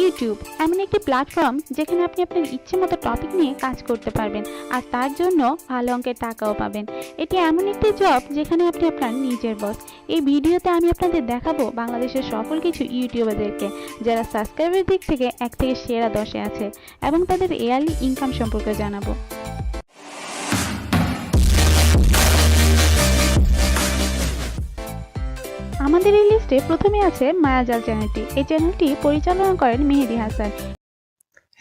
YouTube এমন একটি platform যেখানে আপনি আপনার ইচ্ছে মতো টপিক নিয়ে কাজ করতে পারবেন। আর তার জন্য ভালো অঙ্কের টাকাও পাবেন। এটি এমন একটি জব যেখানে আপনি আপনার নিজের বস এই ভিডিওতে আমি আপনাদের দেখাবো বাংলাদেশের সফল কিছু ইউটিউবারদেরকে, যারা সাবস্ক্রাইবের দিক থেকে এক থেকে সেরা দশে আছে, এবং তাদের এয়ারলি ইনকাম সম্পর্কে জানাব। লিস্টে প্রথমে আছে মায়াজাল চ্যানেলটি। এই চ্যানেলটি পরিচালনা করেন মেহেদি হাসান।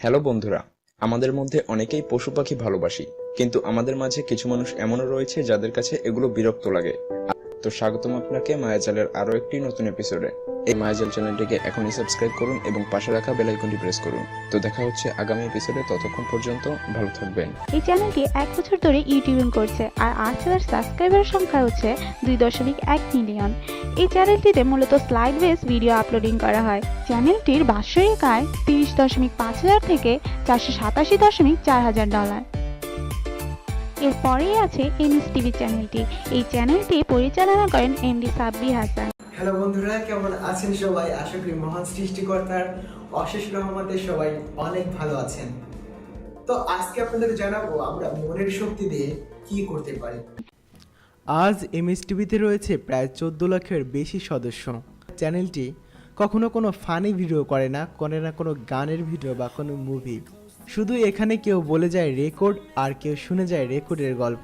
হ্যালো বন্ধুরা, আমাদের মধ্যে অনেকেই পশু পাখি ভালোবাসি, কিন্তু আমাদের মাঝে কিছু মানুষ এমনও রয়েছে যাদের কাছে এগুলো বিরক্ত লাগে। তো স্বাগতম আপনাকে মায়াজালের আরও একটি নতুন এপিসোডে এই মায়াজাল চ্যানেলটিকে এখনই সাবস্ক্রাইব করুন এবং পাশে রাখা বেল আইকনটি প্রেস করুন। তো দেখা হচ্ছে আগামী এপিসোডে ততক্ষণ পর্যন্ত ভালো থাকবেন। এই চ্যানেলটি এক বছর ধরে ইউটিউবিং করছে আর আজ তাদের সাবস্ক্রাইবারের সংখ্যা হচ্ছে দুই দশমিক এক মিলিয়ন। এই চ্যানেলটিতে মূলত স্লাইড বেস ভিডিও আপলোডিং করা হয়। চ্যানেলটির বাৎসরিক আয় তিরিশ দশমিক পাঁচ হাজার থেকে চারশো সাতাশি দশমিক চার হাজার ডলার এরপরেই আছে এনএস টিভি চ্যানেলটি। এই চ্যানেলটি পরিচালনা করেন এমডি সাব্বির হাসান। হ্যালো বন্ধুরা, কেমন আছেন সবাই? আশা করি মহান সৃষ্টিকর্তার অশেষ রহমতে সবাই অনেক ভালো আছেন। তো আজকে আপনাদের জানাব আমরা মনের শক্তি দিয়ে কি করতে পারি। আজ এমএস টিভিতে রয়েছে প্রায় চোদ্দ লাখের বেশি সদস্য। চ্যানেলটি কখনো কোনো ফানি ভিডিও করে না করে না কোনো গানের ভিডিও বা কোনো মুভি। শুধু এখানে কেউ বলে যায় রেকর্ড আর কেউ শুনে যায় রেকর্ডের গল্প।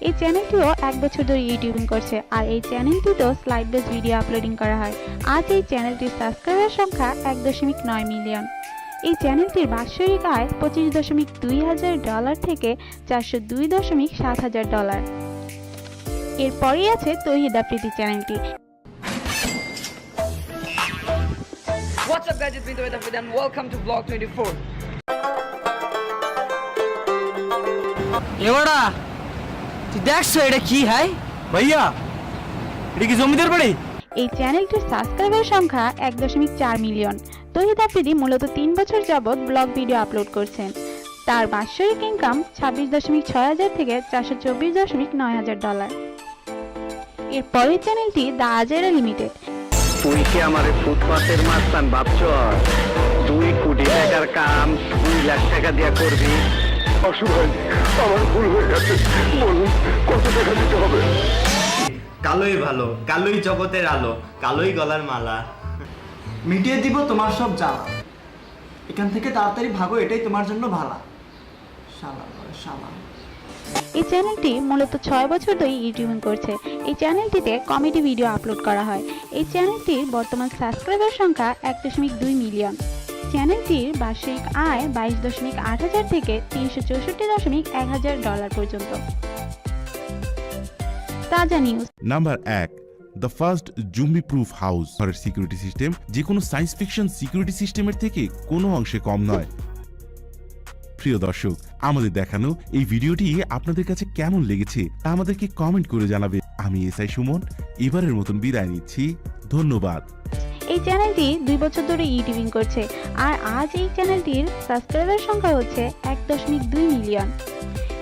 এই চ্যানেলটিও এক বছর ধরে ইউটিউবিং করছে আর এই চ্যানেলটিতেও স্লাইড বেস ভিডিও আপলোডিং করা হয়। আজ এই চ্যানেলটির সাবস্ক্রাইবার সংখ্যা এক দশমিক নয় মিলিয়ন এই চ্যানেলটির বাৎসরিক আয় পঁচিশ দশমিক দুই হাজার ডলার থেকে চারশো দুই দশমিক সাত হাজার ডলার এরপরেই আছে তহিদা প্রীতি চ্যানেলটি। What's up guys, it's me and welcome to Vlog 24. এবারা তুই দেখছ এটা কি হাই ভাইয়া এটা কি জমিদার বাড়ি? এই চ্যানেলটির সাবস্ক্রাইবার সংখ্যা এক দশমিক চার মিলিয়ন। তহিদ আফ্রিদি মূলত তিন বছর যাবৎ ব্লগ ভিডিও আপলোড করছেন। তার বাৎসরিক ইনকাম ছাব্বিশ দশমিক ছয় হাজার থেকে চারশো চব্বিশ দশমিক নয় হাজার ডলার এর পরের চ্যানেলটি দ্য আজেরা লিমিটেড। তুই কি আমার ফুটপাতের মাস্তান ভাবছ? দুই কোটি টাকার কাম দুই লাখ টাকা দিয়া করবি? অসুবিধা আমার ভুল হয়ে গেছে। হবে কালোই ভালো কালোই জগতের আলো কালোই গলার মালা। মিটিয়ে দিব তোমার সব জ্বালা। এখান থেকে তাড়াতাড়ি ভাগো এটাই তোমার জন্য ভালা। শালা শালা। এই চ্যানেলটি মূলত ছয় বছর ধরে ইউটিউবিং করছে। এই চ্যানেলটিতে কমেডি ভিডিও আপলোড করা হয়। এই চ্যানেলটির বর্তমান সাবস্ক্রাইবার সংখ্যা এক দশমিক দুই মিলিয়ন। চ্যানেলটির বার্ষিক আয় বাইশ দশমিক আট হাজার থেকে তিনশো চৌষট্টি দশমিক এক হাজার ডলার পর্যন্ত। তাজা নিউজ নাম্বার এক the first zombie proof house ঘরের সিকিউরিটি সিস্টেম যে কোনো সায়েন্স ফিকশন সিকিউরিটি সিস্টেমের থেকে কোনো অংশে কম নয়। প্রিয় দর্শক আমাদের দেখানো এই ভিডিওটি আপনাদের কাছে কেমন লেগেছে তা আমাদেরকে কমেন্ট করে জানাবে। আমি এসআই সুমন এবারের মতন বিদায় নিচ্ছি। ধন্যবাদ। এই চ্যানেলটি দুই বছর ধরে ইউটিউবিং করছে আর আজ এই চ্যানেলটির সাবস্ক্রাইবার সংখ্যা হচ্ছে এক দশমিক দুই মিলিয়ন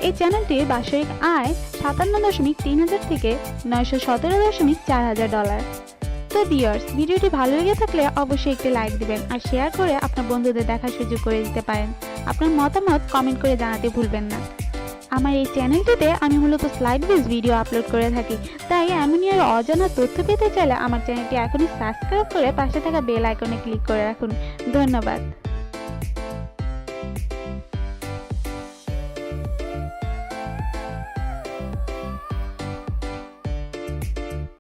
এই চ্যানেলটির বার্ষিক আয় সাতান্ন দশমিক তিন হাজার থেকে নয়শো সতেরো দশমিক চার হাজার ডলার তো ভিউয়ার্স ভিডিওটি ভালো লেগে থাকলে অবশ্যই একটি লাইক দিবেন আর শেয়ার করে আপনার বন্ধুদের দেখার সুযোগ করে দিতে পারেন। আপনার মতামত কমেন্ট করে জানাতে ভুলবেন না। আমার এই চ্যানেলটিতে আমি মূলত স্লাইড বেস ভিডিও আপলোড করে থাকি, তাই এমনই আর অজানা তথ্য পেতে চাইলে আমার চ্যানেলটি এখনই সাবস্ক্রাইব করে পাশে থাকা বেল আইকনে ক্লিক করে রাখুন। ধন্যবাদ।